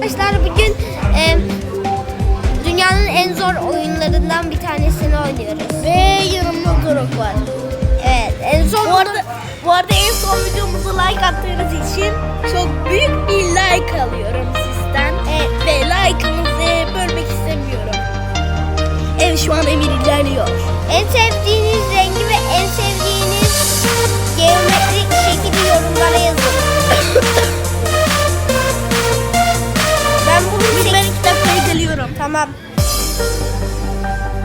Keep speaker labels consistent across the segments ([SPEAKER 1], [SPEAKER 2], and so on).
[SPEAKER 1] Arkadaşlar bugün e, dünyanın en zor oyunlarından bir tanesini oynuyoruz.
[SPEAKER 2] Ve yanımda Doruk var.
[SPEAKER 1] Evet en zor
[SPEAKER 2] Bu arada, bu arada en son videomuza like attığınız için çok büyük bir like alıyorum sizden.
[SPEAKER 1] Evet.
[SPEAKER 2] Ve like'ınızı bölmek istemiyorum. Evet şu an Emir ilerliyor.
[SPEAKER 1] en sevdiğiniz rengi ve en sevdiğiniz geometrik şekli yorumlara yazın. Tamam.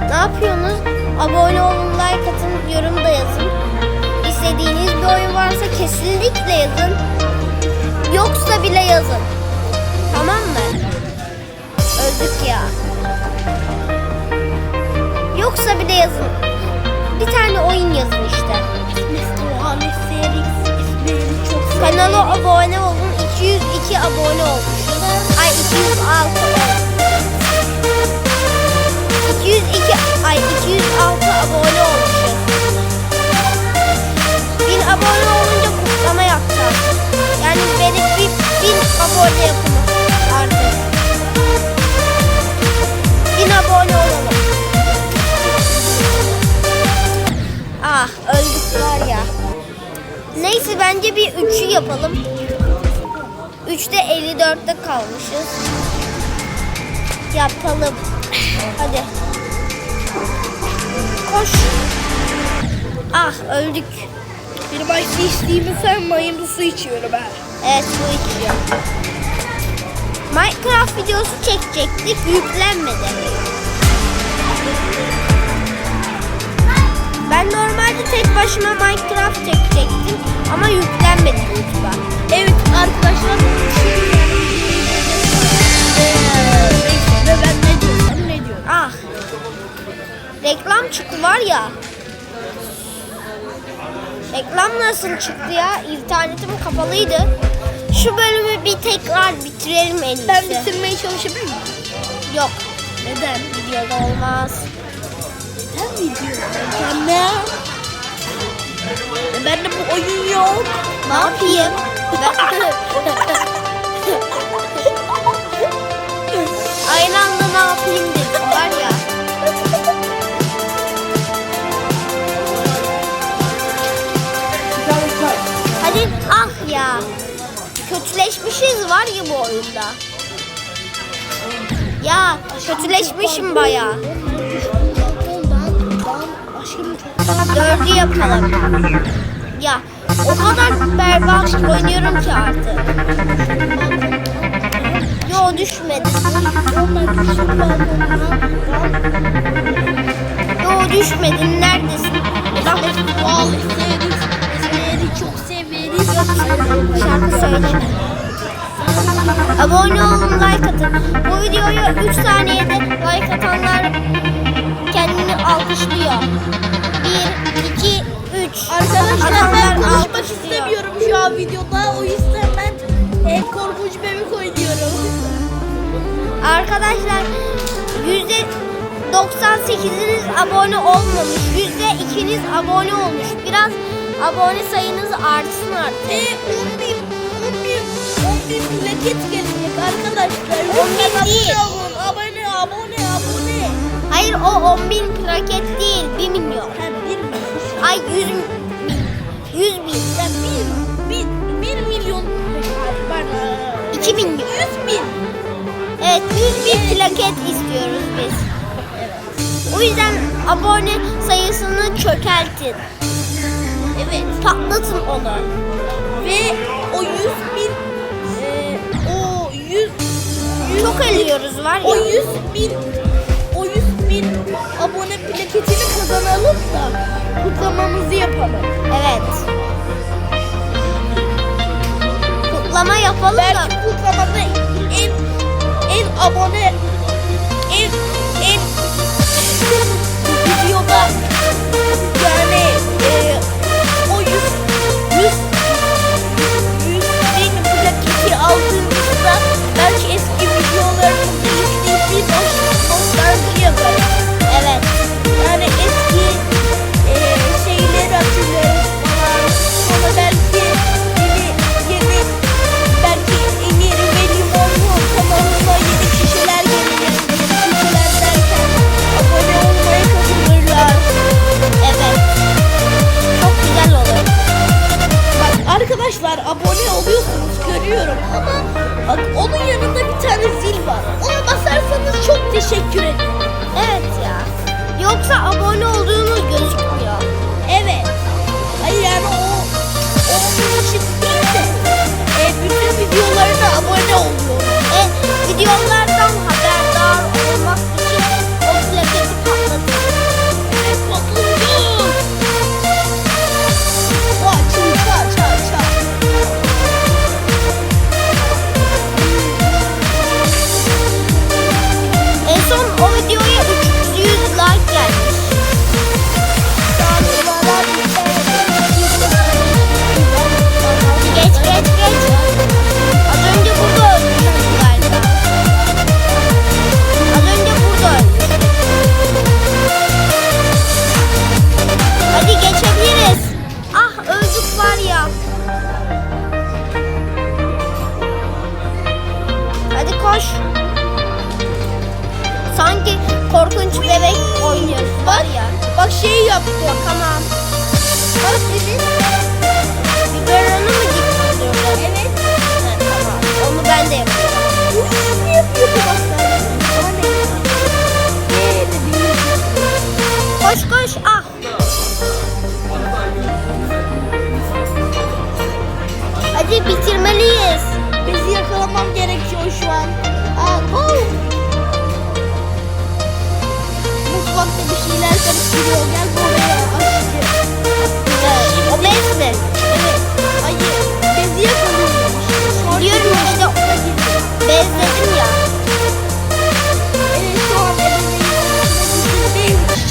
[SPEAKER 1] Ne yapıyorsunuz? Abone olun, like atın, yorum da yazın. İstediğiniz bir oyun varsa kesinlikle yazın. Yoksa bile yazın. Tamam mı? Öldük ya. Yoksa bile yazın. Bir tane oyun yazın işte. Kanala abone olun. 202 abone olmuşuz. Ay 206 olmuş. 202 ay 206 abone olmuşuz. 1000 abone olunca kutlama yapacağız. Yani beni bir 1000 abone yapın artık. 1000 abone olalım. Ah öldük var ya. Neyse bence bir 3'ü yapalım. 3'te 54'te kalmışız. Yapalım. Hadi. Koş. Ah öldük.
[SPEAKER 2] Bir su içtiğimi sanmayın bu su içiyorum ben.
[SPEAKER 1] Evet su içiyor. Minecraft videosu çekecektik yüklenmedi. Ben normalde tek başıma Minecraft çekecektim ama yüklenmedi lütfen.
[SPEAKER 2] Evet arkadaşlar şimdi ben
[SPEAKER 1] Reklam çıktı var ya. Reklam nasıl çıktı ya? İnternetim kapalıydı. Şu bölümü bir tekrar bitirelim en iyisi.
[SPEAKER 2] Ben bitirmeye çalışabilir miyim?
[SPEAKER 1] Yok.
[SPEAKER 2] Neden?
[SPEAKER 1] Videoda olmaz.
[SPEAKER 2] Neden video? Ben ne? E, Bende bu oyun yok.
[SPEAKER 1] Ne yapayım? Aynı anda ne yapayım Kötüleşmişiz var ya bu oyunda. Ya kötüleşmişim bayağı. Dördü yapalım. Ya o kadar berbat oynuyorum ki artık. Yo düşmedi. Yo düşmedin neredesin?
[SPEAKER 2] severiz.
[SPEAKER 1] Şarkı söyleme. Abone olun, like atın. Bu videoya 3 saniyede like atanlar kendini alkışlıyor. 1, 2, 3.
[SPEAKER 2] Arkadaşlar ben konuşmak istemiyorum şu an videoda. O yüzden ben e, korkunç bebek oynuyorum.
[SPEAKER 1] Arkadaşlar yüzde 98'iniz abone olmamış. Yüzde 2'niz abone olmuş. Biraz abone sayınız artsın artık.
[SPEAKER 2] E 10 bin, 10 bin, 10 bin plaket gelecek arkadaşlar.
[SPEAKER 1] 10 bin değil.
[SPEAKER 2] Abone abone, abone.
[SPEAKER 1] Hayır o 10 bin plaket değil 1 milyon.
[SPEAKER 2] Ha, 1 milyon.
[SPEAKER 1] Ay 100 bin. 100 bin.
[SPEAKER 2] Ya 1, 1, 1 milyon. Pardon.
[SPEAKER 1] 2 milyon.
[SPEAKER 2] 100 bin.
[SPEAKER 1] Evet 100 bin plaket istiyoruz biz. O yüzden abone sayısını çökeltin.
[SPEAKER 2] Evet.
[SPEAKER 1] Patlatın onu.
[SPEAKER 2] Ve o 100 bin, e, o 100, 100
[SPEAKER 1] Çok eliyoruz var
[SPEAKER 2] O
[SPEAKER 1] ya.
[SPEAKER 2] 100 bin o 100 bin abone plaketini kazanalım da kutlamamızı yapalım.
[SPEAKER 1] Evet. Kutlama yapalım da.
[SPEAKER 2] Belki kutlamada en en abone Şey yaptım.
[SPEAKER 1] Tamam. Bak dedi. Biberonu mu diktiriyorlar?
[SPEAKER 2] Evet.
[SPEAKER 1] Ha, tamam. Onu ben de yapıyorum.
[SPEAKER 2] Ne? De bilmiyorum.
[SPEAKER 1] Koş koş. Ah. Hadi bitirmeliyiz.
[SPEAKER 2] Bizi yakalamam gerekiyor şu an. Aa, oh. Mutfakta bir şeyler karıştırıyor. Gel buraya.
[SPEAKER 1] O bez mi?
[SPEAKER 2] Evet. Hayır. Bizi yakalıyor. Sonra
[SPEAKER 1] Biliyorum işte. Bez dedim ya.
[SPEAKER 2] Evet şu an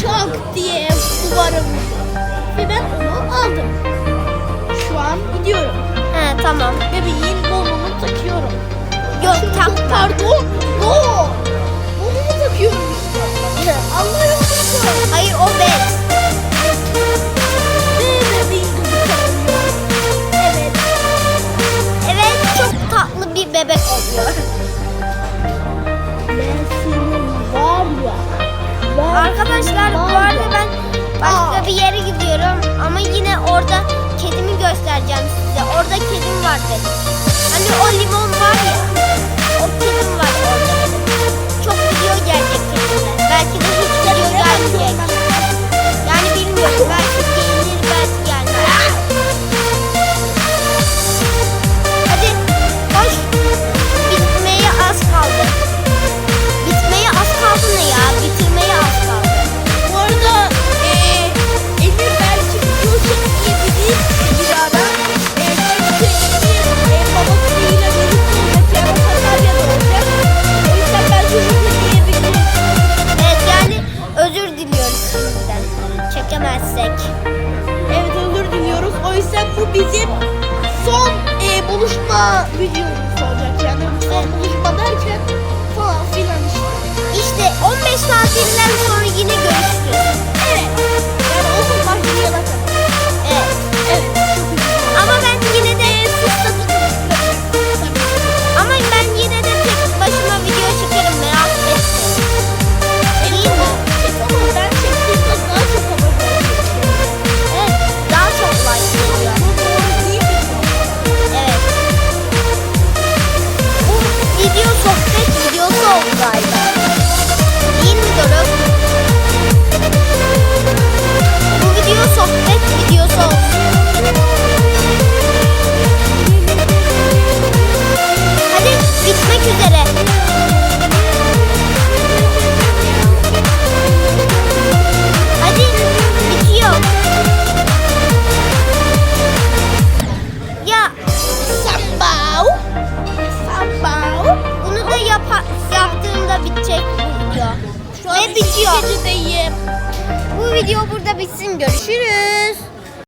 [SPEAKER 2] şak diye duvara vurdu. Ve ben onu aldım. Şu an gidiyorum.
[SPEAKER 1] He tamam.
[SPEAKER 2] Bebeğin bolunu takıyorum.
[SPEAKER 1] Yok takma.
[SPEAKER 2] Pardon.
[SPEAKER 1] Arkadaşlar bu arada ben başka bir yere gidiyorum ama yine orada kedimi göstereceğim size. Orada kedim var benim. Hani o limon var ya. O kedim var orada. Çok video gelecek kedimle. Belki de hiç video gelmeyecek.
[SPEAKER 2] Eee buluşma videomuz olacak yani. Son buluşma derken falan filan işte.
[SPEAKER 1] İşte 15 tatilinden sonra yine görüşürüz.
[SPEAKER 2] Evet. Yani okul başlayana kadar.
[SPEAKER 1] Evet.